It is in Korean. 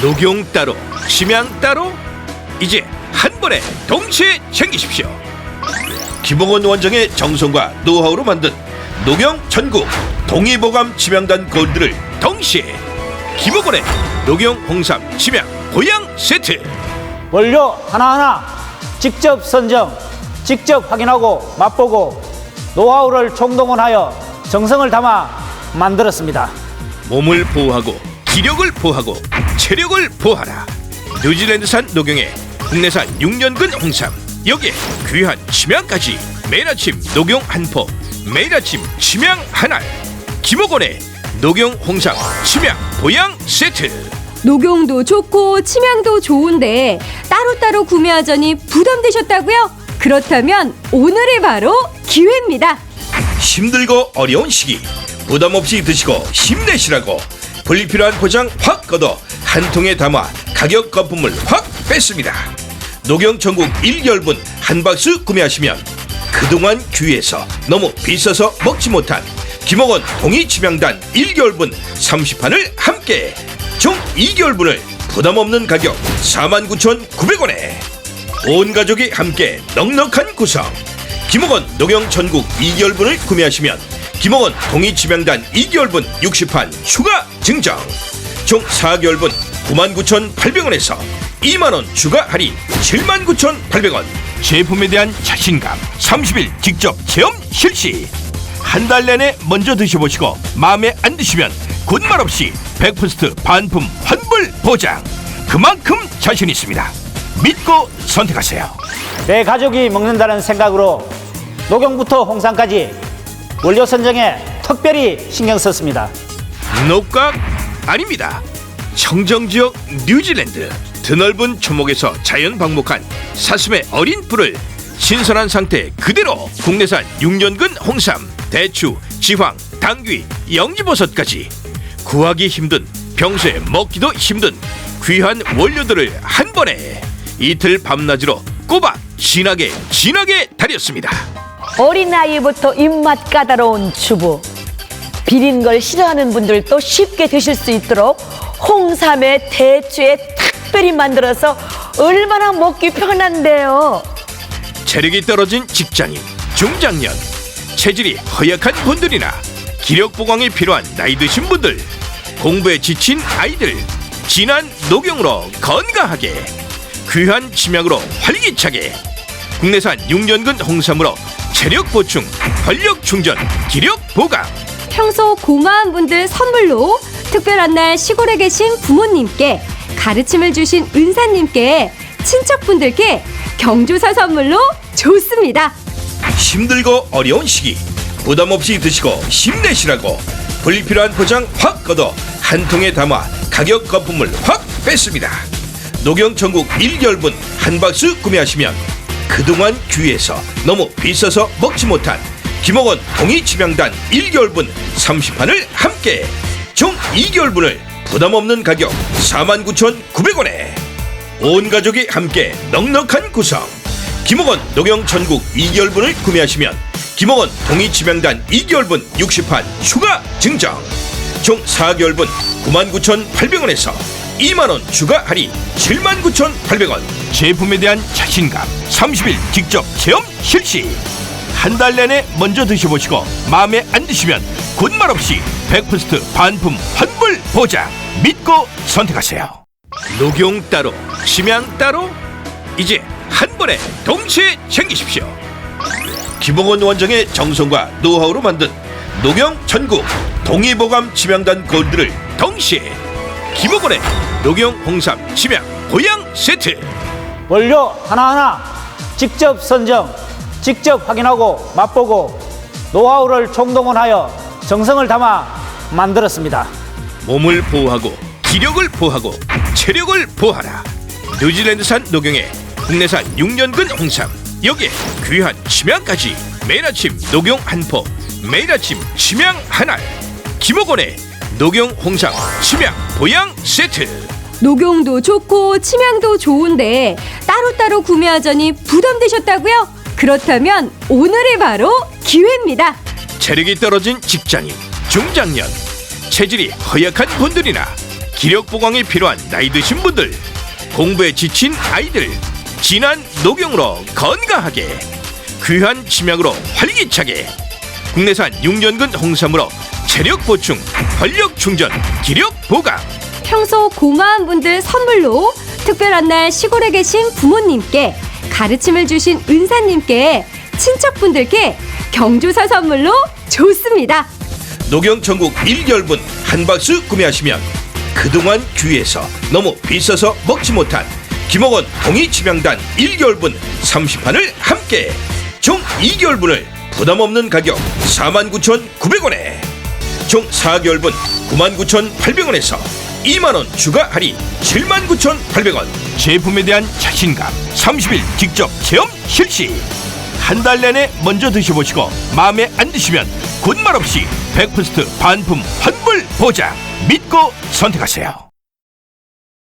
녹용 따로, 침향 따로, 이제 한 번에 동시에 챙기십시오. 김홍원 원장의 정성과 노하우로 만든 녹용 전국 동의보감 침향단 골드를 동시에 김홍원의 녹용 홍삼 침향 보양 세트 원료 하나하나 직접 선정, 직접 확인하고 맛보고 노하우를 총동원하여 정성을 담아 만들었습니다. 몸을 보호하고 기력을 보호하고 체력을 보호하라 뉴질랜드산 녹용에 국내산 6년근 홍삼 여기에 귀한 침향까지 매일 아침 녹용 한포 매일 아침 침향 한알 김호곤의 녹용 홍삼 침향 보양 세트 녹용도 좋고 침향도 좋은데 따로따로 구매하자니 부담되셨다고요? 그렇다면 오늘이 바로 기회입니다. 힘들고 어려운 시기 부담 없이 드시고 힘내시라고 불필요한 포장 확 걷어 한 통에 담아 가격 거품을 확 뺐습니다. 녹용 전국 1열분 한 박스 구매하시면 그동안 귀에서 너무 비싸서 먹지 못한 김홍원 동의치명단 1개월분 30판을 함께 총 2개월분을 부담 없는 가격 49,900원에 온 가족이 함께 넉넉한 구성 김홍원 녹용 전국 2개월분을 구매하시면 김홍원 동의치명단 2개월분 60판 추가 증정. 총 4개월분 99,800원에서 2만원 추가 할인 79,800원. 제품에 대한 자신감 30일 직접 체험 실시. 한 달 내내 먼저 드셔보시고 마음에 안 드시면 군말 없이 100% 반품 환불 보장. 그만큼 자신 있습니다. 믿고 선택하세요. 내 가족이 먹는다는 생각으로 녹용부터 홍삼까지 원료 선정에 특별히 신경 썼습니다. 녹각 아닙니다. 청정 지역 뉴질랜드 드넓은 초목에서 자연 방목한 사슴의 어린 뿔을 신선한 상태 그대로 국내산 6년근 홍삼, 대추, 지황, 당귀, 영지버섯까지 구하기 힘든 평소에 먹기도 힘든 귀한 원료들을 한 번에 이틀 밤낮으로 꼬박 진하게 진하게 다렸습니다. 어린아이부터 입맛 까다로운 주부. 비린 걸 싫어하는 분들도 쉽게 드실 수 있도록 홍삼에 대추에 특별히 만들어서 얼마나 먹기 편한데요. 체력이 떨어진 직장인, 중장년, 체질이 허약한 분들이나 기력 보강이 필요한 나이 드신 분들, 공부에 지친 아이들, 진한 녹용으로 건강하게, 귀한 침향으로 활기차게, 국내산 6년근 홍삼으로 체력 보충, 활력 충전, 기력 보강. 평소 공허한 분들 선물로 특별한 날 시골에 계신 부모님께 가르침을 주신 은사님께 친척분들께 경조사 선물로 좋습니다. 힘들고 어려운 시기 부담 없이 드시고 힘내시라고 불필요한 포장 확 걷어 한 통에 담아 가격 거품을 확 뺐습니다. 녹용 전국 1개월분 한 박스 구매하시면 그동안 귀에서 너무 비싸서 먹지 못한 김홍원 동의치명단 1개월분 30판을 함께 총 2개월분을 부담 없는 가격 49,900원에 온 가족이 함께 넉넉한 구성. 녹용 전국 2개월분을 구매하시면 김홍원 동의치명단 2개월분 60판 추가 증정. 총 4개월분 99,800원에서 2만원 추가 할인. 79,800원. 제품에 대한 자신감. 30일 직접 체험 실시. 한 달 내내 먼저 드셔보시고 마음에 안 드시면 군말 없이 100% 반품 환불 보장. 믿고 선택하세요. 녹용 따로 침향 따로? 이제 한 번에 동시에 챙기십시오. 김홍원 원장의 정성과 노하우로 만든 녹용 전국 동의보감 침향단 골드를 동시에 김홍원의 녹용 홍삼 침향 보양 세트. 원료 하나하나 직접 선정, 직접 확인하고 맛보고 노하우를 총동원하여 정성을 담아 만들었습니다. 몸을 보호하고 기력을 보호하고 체력을 보호하라. 뉴질랜드산 녹용에 국내산 6년근 홍삼. 여기에 귀한 침향까지 매일 아침 녹용 한 포 매일 아침 침향 한 알. 김호곤의 녹용 홍삼 침향 보양 세트 녹용도 좋고 침향도 좋은데 따로따로 구매하자니 부담되셨다고요? 그렇다면 오늘이 바로 기회입니다. 체력이 떨어진 직장인, 중장년, 체질이 허약한 분들이나 기력 보강이 필요한 나이 드신 분들, 공부에 지친 아이들, 진한 녹용으로 건강하게, 귀한 침향으로 활기차게, 국내산 6년근 홍삼으로 체력 보충, 활력 충전, 기력 보강. 평소 공허한 분들 선물로 특별한 날 시골에 계신 부모님께 가르침을 주신 은사님께 친척분들께 경조사 선물로 좋습니다. 녹용 전국 1개월분 한 박스 구매하시면 그동안 귀에서 너무 비싸서 먹지 못한 김홍원 동이치명단 1개월분 30판을 함께 총 2개월분을 부담없는 가격 49,900원에 총 4개월분 99,800원에서 2만원 추가 할인 79,800원. 제품에 대한 자신감 30일 직접 체험 실시. 한 달 내내 먼저 드셔보시고 마음에 안 드시면 군말 없이 100% 반품 환불 보장. 믿고 선택하세요